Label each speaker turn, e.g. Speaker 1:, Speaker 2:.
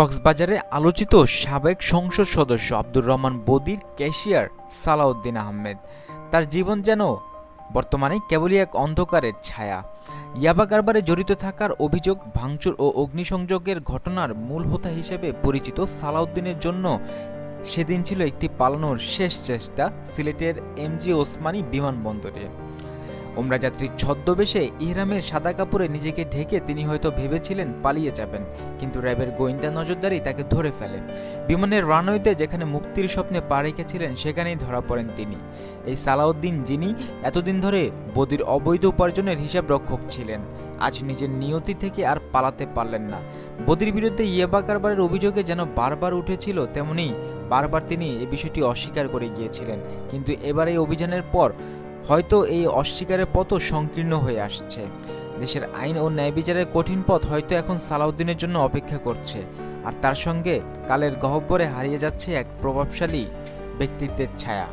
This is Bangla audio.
Speaker 1: কক্সবাজারে আলোচিত সাবেক সংসদ সদস্য আব্দুর রহমান বদির ক্যাশিয়ার সালাউদ্দিন আহমেদ। তার জীবন যেন বর্তমানে কেবলই এক অন্ধকারের ছায়া। ইয়াবা কারবারে জড়িত থাকার অভিযোগ, ভাঙচুর ও অগ্নিসংযোগের ঘটনার মূল হোতা হিসেবে পরিচিত সালাউদ্দিনের জন্য সেদিন ছিল একটি পালানোর শেষ চেষ্টা সিলেটের এমজি ওসমানী বিমানবন্দরে। ওমরা যাত্রীর ছদ্মবেশে ইহরামের সাদা কাপড়ে নিজেকে ঢেকে তিনি হয়তো ভেবেছিলেন পালিয়ে যাবেন, কিন্তু র্যাবের গোয়েন্দা নজরদারি তাকে ধরে ফেলে। বিমানের রানওয়েতে যেখানে মুক্তির স্বপ্নে পা রেখেছিলেন, সেখানেই ধরা পড়েন তিনি। এই সালাউদ্দিন যিনি এতদিন ধরে বদির অবৈধ উপার্জনের হিসাব রক্ষক ছিলেন, আজ নিজের নিয়তি থেকে আর পালাতে পারলেন না। বদির বিরুদ্ধে ইয়েবা কারবারের অভিযোগে যেন বারবার উঠেছিল, তেমনি বারবার তিনি এই বিষয়টি অস্বীকার করে গিয়েছিলেন। কিন্তু এবার এই অভিযানের পর হয়তো এই অস্বীকারের পথও সংকীর্ণ হয়ে আসছে। দেশের আইন ও ন্যায় বিচারের কঠিন পথ হয়তো এখন সালাউদ্দিনের জন্য অপেক্ষা করছে, আর তার সঙ্গে কালের গহব্বরে হারিয়ে যাচ্ছে এক প্রভাবশালী ব্যক্তিত্বের ছায়া।